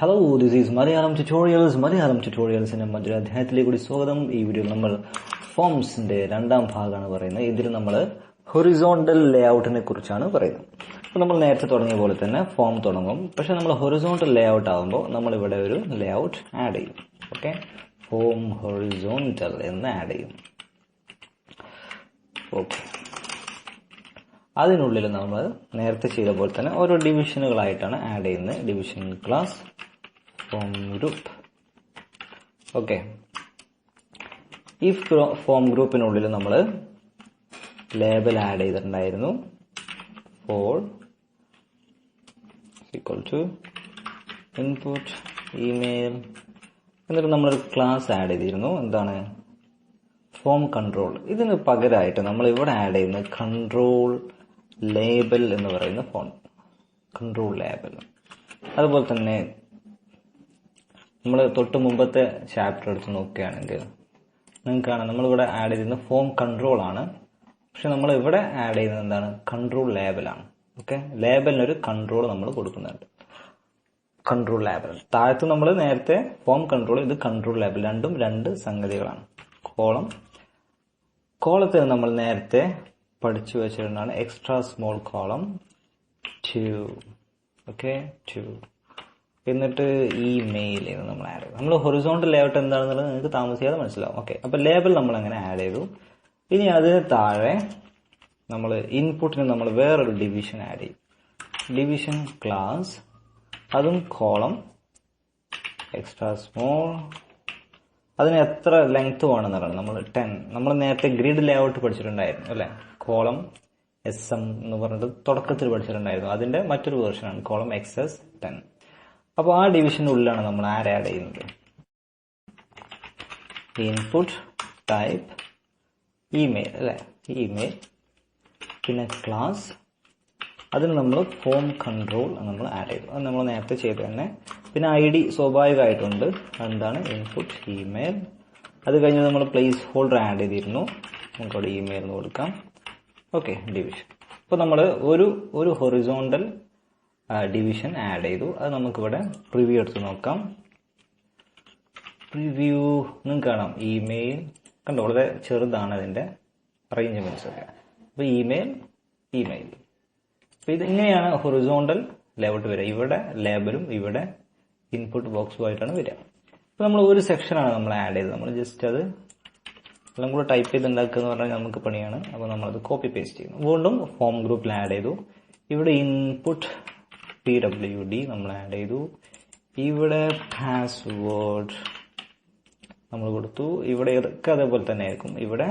Hello this is Malayalam tutorials Malayalam ട്യൂട്ടോറിയൽസിന്റെ മറ്റൊരു അധ്യായത്തിലേക്ക് കൂടി സ്വാഗതം. ഈ വീഡിയോ നമ്മൾ ഫോംസിന്റെ രണ്ടാം ഭാഗമാണ് പറയുന്നത്. ഇതിൽ നമ്മൾ ഹൊറിസോണ്ടൽ ലേഔട്ടിനെ കുറിച്ചാണ് പറയുന്നത്. അപ്പോൾ നമ്മൾ നേരത്തെ തുടങ്ങിയ പോലെ തന്നെ ഫോം തുടങ്ങും. പക്ഷേ നമ്മൾ ഹൊറിസോണ്ടൽ ലേഔട്ട് ആകുമ്പോൾ നമ്മൾ ഇവിടെ ഒരു ലേഔട്ട് ആഡ് ചെയ്യും. ഓക്കെ ഫോം ഹൊറിസോണ്ടൽ എന്ന് ആഡ് ചെയ്യും. ഓക്കെ അതിനുള്ളിൽ നമ്മൾ നേരത്തെ ചെയ്ത പോലെ തന്നെ ഓരോ ഡിവിഷനുകളായിട്ടാണ് ആഡ് ചെയ്യുന്നത്. Division class form group okay ഈ ഫോം ഗ്രൂപ്പിനുള്ളിൽ നമ്മൾ ലേബൽ ആഡ് ചെയ്തിട്ടുണ്ടായിരുന്നു. For equal to input email എന്നിട്ട് നമ്മളൊരു ക്ലാസ് ആഡ് ചെയ്തിരുന്നു. എന്താണ്? ഫോം കൺട്രോൾ ഇതിന് പകരമായിട്ട് നമ്മൾ ഇവിടെ ആഡ് ചെയ്യുന്ന കൺട്രോൾ ലേബൽ എന്ന് പറയുന്ന ഫോൺ കൺട്രോൾ ലേബൽ അതുപോലെ തന്നെ നമ്മൾ തൊട്ട് മുമ്പത്തെ ചാപ്റ്റർ എടുത്ത് നോക്കുകയാണെങ്കിൽ നിങ്ങൾക്ക് കാണാം. നമ്മളിവിടെ ആഡ് ചെയ്യുന്നത് ഫോം കൺട്രോൾ ആണ്. പക്ഷെ നമ്മൾ ഇവിടെ ആഡ് ചെയ്യുന്നത് എന്താണ്? കൺട്രോൾ ലേബലാണ് ഓക്കെ ലേബലിനൊരു കൺട്രോൾ നമ്മൾ കൊടുക്കുന്നുണ്ട്. കൺട്രോൾ ലേബൽ താഴത്ത് നമ്മൾ നേരത്തെ ഫോം കൺട്രോൾ ഇത് കൺട്രോൾ ലേബൽ രണ്ടും രണ്ട് സംഗതികളാണ്. കോളം. കോളത്തിൽ നമ്മൾ നേരത്തെ പഠിച്ചു വെച്ചിട്ടുണ്ടാണ് extra small column two okay two എന്നിട്ട് ഈ മെയിൽ എന്ന് നമ്മൾ ആഡ് ചെയ്തു. നമ്മൾ ഹൊറിസോണ്ടൽ ലേഔട്ട് എന്താണെന്നുള്ളത് നിങ്ങൾക്ക് താമസിയാതെ മനസ്സിലാവും. ഓക്കെ അപ്പോൾ ലേബൽ നമ്മൾ അങ്ങനെ ആഡ് ചെയ്തു. ഇനി അതിന് താഴെ നമ്മൾ ഇൻപുട്ടിന് നമ്മൾ വേറൊരു ഡിവിഷൻ ആഡ് ചെയ്യും ഡിവിഷൻ ക്ലാസ് അതും കോളം എക്സ്ട്രാ സ്മോൾ അതിന് എത്ര ലെങ്ത് വേണമെന്നുള്ളത് നമ്മൾ ടെൻ നമ്മൾ നേരത്തെ ഗ്രിഡ് ലേഔട്ട് പഠിച്ചിട്ടുണ്ടായിരുന്നു അല്ലേ? കോളം എസ് എം എന്ന് പറഞ്ഞിട്ട് തുടക്കത്തിൽ പഠിച്ചിട്ടുണ്ടായിരുന്നു. അതിന്റെ മറ്റൊരു വേർഷനാണ് കോളം എക്സ് എസ് ടെൻ അപ്പോൾ ആ ഡിവിഷനുള്ളിലാണ് നമ്മൾ ആര് ആഡ് ചെയ്യുന്നത്? ഇൻപുട്ട് ടൈപ്പ് ഇമെയിൽ അല്ലെ? ഇമെയിൽ പിന്നെ ക്ലാസ് അതിന് നമ്മൾ ഫോം കൺട്രോൾ നമ്മൾ ആഡ് ചെയ്തു. അത് നമ്മൾ നേരത്തെ ചെയ്ത് തന്നെ. പിന്നെ ഐ ഡി സ്വാഭാവികമായിട്ടുണ്ട്. എന്താണ് ഇൻപുട്ട് ഇമെയിൽ അത് കഴിഞ്ഞ് നമ്മൾ പ്ലേസ് ഹോൾഡർ ആഡ് ചെയ്തിരുന്നു. നമുക്ക് അവിടെ ഇമെയിൽ കൊടുക്കാം. ഓക്കെ ഡിവിഷൻ അപ്പോൾ നമ്മൾ ഒരു ഒരു ഹൊറിസോണ്ടൽ ഡിവിഷൻ ആഡ് ചെയ്തു. അത് നമുക്കിവിടെ പ്രിവ്യൂ എടുത്ത് നോക്കാം. പ്രിവ്യൂ നിങ്ങൾക്ക് കാണാം. ഇമെയിൽ കണ്ടോ വളരെ ചെറുതാണ് അതിന്റെ അറേഞ്ച്മെന്റ്സ് ഒക്കെ. അപ്പോൾ ഇമെയിൽ ഇമെയിൽ അപ്പോൾ ഇത് ഇങ്ങനെയാണ് ഹൊറിസോണ്ടൽ ലേഔട്ട് വരിക. ഇവിടെ ലേബലും ഇവിടെ ഇൻപുട്ട് ബോക്സുമായിട്ടാണ് വരിക. അപ്പോൾ നമ്മൾ ഒരു സെക്ഷനാണ് നമ്മൾ ആഡ് ചെയ്തത്. നമ്മൾ ജസ്റ്റ് അത് എല്ലാം കൂടെ ടൈപ്പ് ചെയ്ത് ഉണ്ടാക്കുക എന്ന് പറഞ്ഞാൽ നമുക്ക് പണിയാണ്. അപ്പോൾ നമ്മളത് കോപ്പി പേസ്റ്റ് ചെയ്യുന്നു. വീണ്ടും ഫോം ഗ്രൂപ്പിൽ ആഡ് ചെയ്തു. ഇവിടെ ഇൻപുട്ട് പി ഡബ്ല്യു ഡി നമ്മൾ ആഡ് ചെയ്തു. ഇവിടെ പാസ്വേഡ് നമ്മൾ കൊടുത്തു. ഇവിടെ ഇതൊക്കെ അതേപോലെ തന്നെ ആയിരിക്കും. ഇവിടെ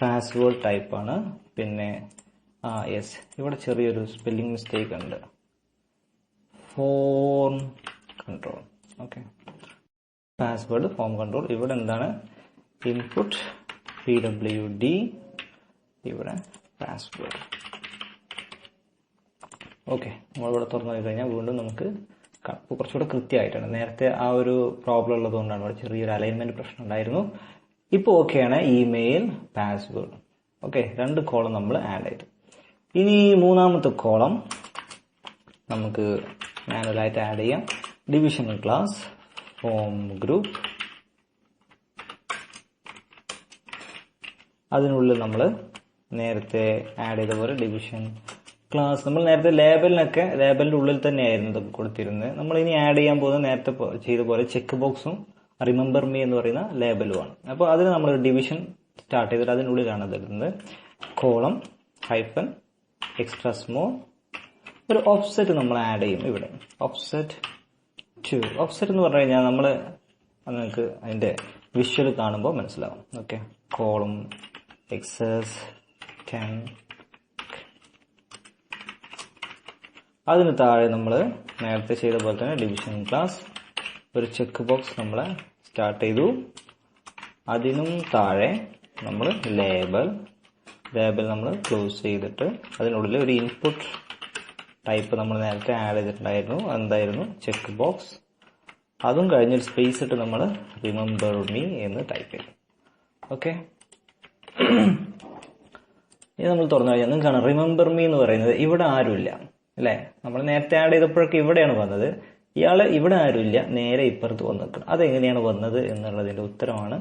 പാസ്വേഡ് ടൈപ്പാണ് പിന്നെ ആ യെസ് ഇവിടെ ചെറിയൊരു സ്പെല്ലിംഗ് മിസ്റ്റേക്ക് ഉണ്ട്. Form control okay password form control ഇവിടെ എന്താണ്? ഇൻപുട്ട് പി ഡബ്ല്യു ഡി ഇവിടെ പാസ്വേഡ് ഓക്കെ നമ്മളിവിടെ തുറന്നു കഴിഞ്ഞാൽ വീണ്ടും നമുക്ക് കുറച്ചുകൂടെ കൃത്യമായിട്ടാണ്. നേരത്തെ ആ ഒരു പ്രോബ്ലം ഉള്ളതുകൊണ്ടാണ് ഇവിടെ ചെറിയൊരു അലൈൻമെന്റ് പ്രശ്നം ഉണ്ടായിരുന്നു. ഇപ്പോൾ ഓക്കെയാണ് ഇമെയിൽ പാസ്വേഡ് ഓക്കെ രണ്ട് കോളം നമ്മൾ ആഡ് ചെയ്തു. ഇനി മൂന്നാമത്തെ കോളം നമുക്ക് മാനുവലായിട്ട് ആഡ് ചെയ്യാം. ഡിവിഷൻ ക്ലാസ് ഹോം ഗ്രൂപ്പ് അതിനുള്ളിൽ നമ്മൾ നേരത്തെ ആഡ് ചെയ്ത പോലെ ഡിവിഷൻ ക്ലാസ് നമ്മൾ നേരത്തെ ലേബലിനൊക്കെ ലേബലിന്റെ ഉള്ളിൽ തന്നെയായിരുന്നു ഇതൊക്കെ കൊടുത്തിരുന്നത്. നമ്മൾ ഇനി ആഡ് ചെയ്യാൻ പോകുന്നത് നേരത്തെ ചെയ്ത പോലെ ചെക്ക് ബോക്സും റിമെമ്പർ മീ എന്ന് പറയുന്ന ലേബലുമാണ് അപ്പോൾ അതിന് നമ്മൾ ഡിവിഷൻ സ്റ്റാർട്ട് ചെയ്തിട്ട് അതിനുള്ളിലാണ് അത് ഇടുന്നത്. കോളം ഹൈഫൻ എക്സ്ട്രാ സ്മോൾ ഒരു ഓഫ്സെറ്റ് നമ്മൾ ആഡ് ചെയ്യും ഇവിടെ. ഓഫ്സെറ്റ് ടു ഓഫ്സെറ്റ് എന്ന് പറഞ്ഞു കഴിഞ്ഞാൽ നമ്മൾ നിങ്ങൾക്ക് അതിന്റെ വിഷ്വൽ കാണുമ്പോൾ മനസ്സിലാവും. ഓക്കെ കോളം എക്സസ് ടെൻ അതിന് താഴെ നമ്മൾ നേരത്തെ ചെയ്ത പോലെ തന്നെ ഡിവിഷൻ ക്ലാസ് ഒരു ചെക്ക് ബോക്സ് നമ്മൾ സ്റ്റാർട്ട് ചെയ്തു. അതിനും താഴെ നമ്മൾ ലേബൽ ലേബൽ നമ്മൾ ക്ലോസ് ചെയ്തിട്ട് അതിനുള്ളിൽ ഒരു ഇൻപുട്ട് ടൈപ്പ് നമ്മൾ നേരത്തെ ആഡ് ചെയ്തിട്ടുണ്ടായിരുന്നു. എന്തായിരുന്നു ചെക്ക് ബോക്സ് അതും കഴിഞ്ഞൊരു സ്പേസ് ഇട്ട് നമ്മൾ റിമെമ്പർ മീ എന്ന് ടൈപ്പ് ചെയ്തു. ഓക്കെ ഇനി നമ്മൾ തുറന്നു കഴിഞ്ഞാൽ നിങ്ങൾക്ക് കാണാം റിമെമ്പർ മീ എന്ന് പറയുന്നത്. ഇവിടെ ആരുമില്ല. അല്ലേ? നമ്മൾ നേരത്തെ ആഡ് ചെയ്തപ്പോഴൊക്കെ ഇവിടെയാണ് വന്നത്. ഇയാൾ ഇവിടെ ആരുമില്ല നേരെ ഇപ്പുറത്ത് വന്ന് നിൽക്കണം. അതെങ്ങനെയാണ് വന്നത് എന്നുള്ളതിന്റെ ഉത്തരമാണ്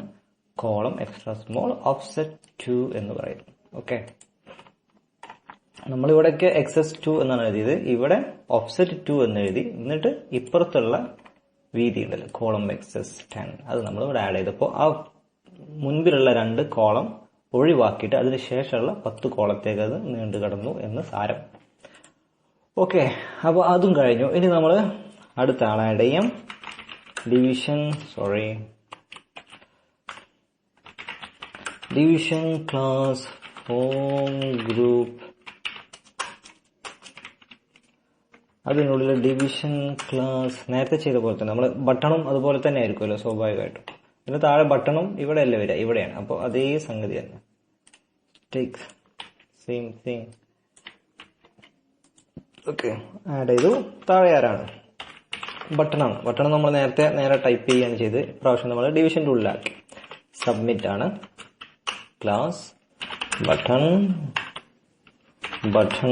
column extra small offset two എന്ന് പറയുന്നത്. ഓക്കെ നമ്മളിവിടെയൊക്കെ എക്സസ് ടു എന്നാണ് എഴുതിയത്. ഇവിടെ ഓഫ്സെറ്റ് ടു എന്ന് എഴുതി. എന്നിട്ട് ഇപ്പുറത്തുള്ള വീതി ഉണ്ടല്ലോ കോളം എക്സസ് ടെൻ അത് നമ്മൾ ഇവിടെ ആഡ് ചെയ്തപ്പോൾ ആ മുൻപിലുള്ള രണ്ട് കോളം ഒഴിവാക്കിയിട്ട് അതിന് ശേഷമുള്ള പത്ത് കോളത്തേക്ക് അത് നീണ്ടു കടന്നു എന്ന് സാരം. ഓക്കെ അപ്പോൾ അതും കഴിഞ്ഞു. ഇനി നമ്മൾ അടുത്ത ചെയ്യാം division sorry division class home group അതിനുള്ളിൽ ഡിവിഷൻ ക്ലാസ് നേരത്തെ ചെയ്ത പോലെ തന്നെ നമ്മൾ ബട്ടണും അതുപോലെ തന്നെ ആയിരിക്കുമല്ലോ സ്വാഭാവികമായിട്ടും. പിന്നെ താഴെ ബട്ടണും ഇവിടെ അല്ലേ വരിക? ഇവിടെയാണ്. അപ്പോൾ അതേ സംഗതി തന്നെ. Take same thing okay add ചെയ്തു. താഴെ ആരാണ്? ബട്ടണാണ് ബട്ടൺ നമ്മൾ നേരത്തെ നേരെ ടൈപ്പ് ചെയ്യുകയാണ് ചെയ്ത് പ്രാവശ്യം നമ്മൾ ഡിവിഷൻ ടൂളിലാക്കി സബ്മിറ്റ് ആണ്. Class button button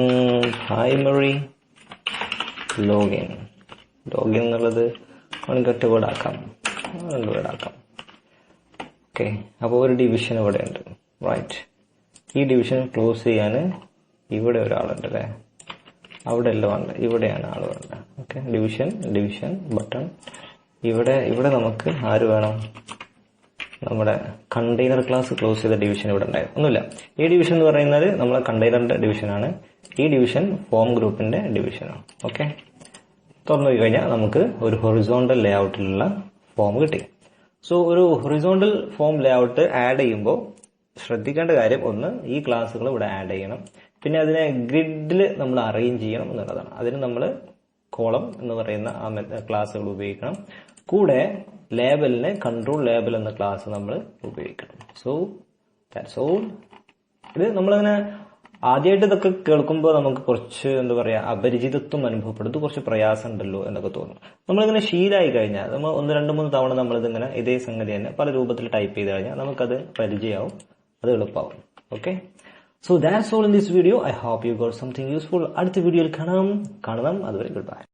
primary login login എന്നുള്ളത് രണ്ട് വേർഡ് ആക്കാം. ഓക്കെ അപ്പോൾ ഒരു ഡിവിഷൻ ഇവിടെ ഉണ്ട് റൈറ്റ് ഈ ഡിവിഷൻ ക്ലോസ് ചെയ്യാൻ ഇവിടെ ഒരാളുണ്ട് അല്ലേ? അവിടെ അല്ല വേണ്ട ഇവിടെയാണ് വേണ്ട ഓക്കെ ഡിവിഷൻ ഡിവിഷൻ ബട്ടൺ ഇവിടെ ഇവിടെ നമുക്ക് ആര് വേണം? നമ്മുടെ കണ്ടെയ്നർ ക്ലാസ് ക്ലോസ് ചെയ്ത ഡിവിഷൻ ഇവിടെ ഉണ്ടായിരുന്നു. ഒന്നുമില്ല. ഈ ഡിവിഷൻ എന്ന് പറയുന്നത് നമ്മളെ കണ്ടെയ്നറിന്റെ ഡിവിഷനാണ് ഈ ഡിവിഷൻ ഫോം ഗ്രൂപ്പിന്റെ ഡിവിഷനാണ് ഓക്കെ തുറന്നു കഴിഞ്ഞാൽ നമുക്ക് ഒരു ഹൊറിസോണ്ടൽ ലേഔട്ടിലുള്ള ഫോം കിട്ടി. സോ ഒരു ഹൊറിസോണ്ടൽ ഫോം ലേഔട്ട് ആഡ് ചെയ്യുമ്പോൾ ശ്രദ്ധിക്കേണ്ട കാര്യം ഒന്ന് ഈ ക്ലാസ്സുകൾ ഇവിടെ ആഡ് ചെയ്യണം. പിന്നെ അതിനെ ഗ്രിഡിൽ നമ്മൾ അറേഞ്ച് ചെയ്യണം എന്നുള്ളതാണ്. അതിന് നമ്മൾ കോളം എന്ന് പറയുന്ന ആ ക്ലാസ്സുകൾ ഉപയോഗിക്കണം. കൂടെ ലേബലിന് കൺട്രോൾ ലേബൽ എന്ന ക്ലാസ് നമ്മൾ ഉപയോഗിക്കണം. സോ ദാറ്റ്സ് ഓൾ ഇത് നമ്മളങ്ങനെ ആദ്യമായിട്ട് ഇതൊക്കെ കേൾക്കുമ്പോൾ നമുക്ക് കുറച്ച് എന്താ പറയുക അപരിചിതത്വം അനുഭവപ്പെടും. കുറച്ച് പ്രയാസം ഉണ്ടല്ലോ എന്നൊക്കെ തോന്നും. നമ്മളിങ്ങനെ ശീലമായി കഴിഞ്ഞാൽ നമ്മൾ ഒന്ന് രണ്ട് മൂന്ന് തവണ നമ്മളിതിങ്ങനെ ഇതേ സംഗതി തന്നെ പല രൂപത്തിൽ ടൈപ്പ് ചെയ്ത് കഴിഞ്ഞാൽ നമുക്കത് പരിചയമാവും. അത് എളുപ്പമാവും. Okay so that's all in this video I hope you got something useful അടുത്ത വീഡിയോയിൽ കാണാം കാണണം അതുവരെ ഗുഡ് ബൈ